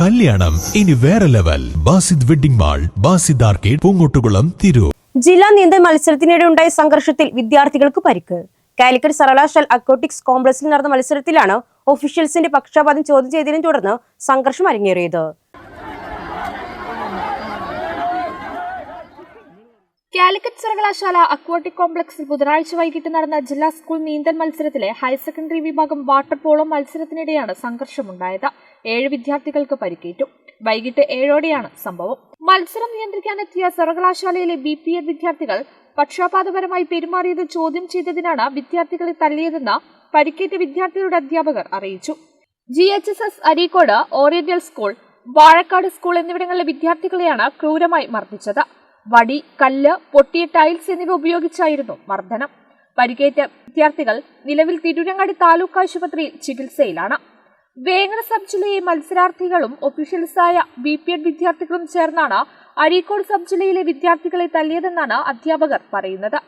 കല്യാണം. ഇനി വേറെ level Basid wedding mall Basid arcade Poongottukulam Tirur. ജില്ലാ നീന്തൽ മത്സരത്തിനിടെ ഉണ്ടായ സംഘർഷത്തിൽ വിദ്യാർത്ഥികൾക്ക് പരിക്ക്. കാലിക്കറ്റ് സർവകലാശാല അക്വാട്ടിക്സ് കോംപ്ലക്സിൽ നടന്ന മത്സരത്തിലാണ് ഒഫീഷ്യൽസിന്റെ പക്ഷപാതം ചോദ്യം ചെയ്തതിനെ തുടർന്ന് സംഘർഷം അരങ്ങേറിയത്. കാലിക്കറ്റ് സർവകലാശാല അക്വാട്ടിക് കോംപ്ലക്സിൽ ബുധനാഴ്ച വൈകിട്ട് നടന്ന ജില്ലാ സ്കൂൾ നീന്തൽ മത്സരത്തിലെ ഹയർ സെക്കൻഡറി വിഭാഗം വാട്ടർ പോളോ മത്സരത്തിനിടെയാണ് സംഘർഷമുണ്ടായത്. ഏഴ് വിദ്യാർത്ഥികൾക്ക് പരിക്കേറ്റു. വൈകിട്ട് ഏഴോടെയാണ് സംഭവം. മത്സരം നിയന്ത്രിക്കാനെത്തിയ സർവകലാശാലയിലെ ബി പി എഡ് വിദ്യാർത്ഥികൾ പക്ഷാപാതപരമായി പെരുമാറിയത് ചോദ്യം ചെയ്തതിനാണ് വിദ്യാർത്ഥികളെ തല്ലിയതെന്ന് പരിക്കേറ്റ വിദ്യാർത്ഥികളുടെ അധ്യാപകർ അറിയിച്ചു. G H S S Areekode oriental school Vazhakkad school എന്നിവിടങ്ങളിലെ വിദ്യാർത്ഥികളെയാണ് ക്രൂരമായി മർദ്ദിച്ചത്. വടി കല്ല് പൊട്ടിയ ടൈൽസ് എന്നിവ ഉപയോഗിച്ചായിരുന്നു മർദ്ദനം. പരിക്കേറ്റ വിദ്യാർത്ഥികൾ നിലവിൽ തിരുരങ്ങാടി താലൂക്ക് ആശുപത്രിയിൽ ചികിത്സയിലാണ്. വേങ്ങര സബ് ജില്ലയിലെ മത്സരാർത്ഥികളും ഒഫീഷ്യൽസായ ബി പി എഡ് വിദ്യാർത്ഥികളും ചേർന്നാണ് അരീക്കോട് സബ് ജില്ലയിലെ വിദ്യാർത്ഥികളെ തല്ലിയതെന്നാണ് അധ്യാപകർ പറയുന്നത്.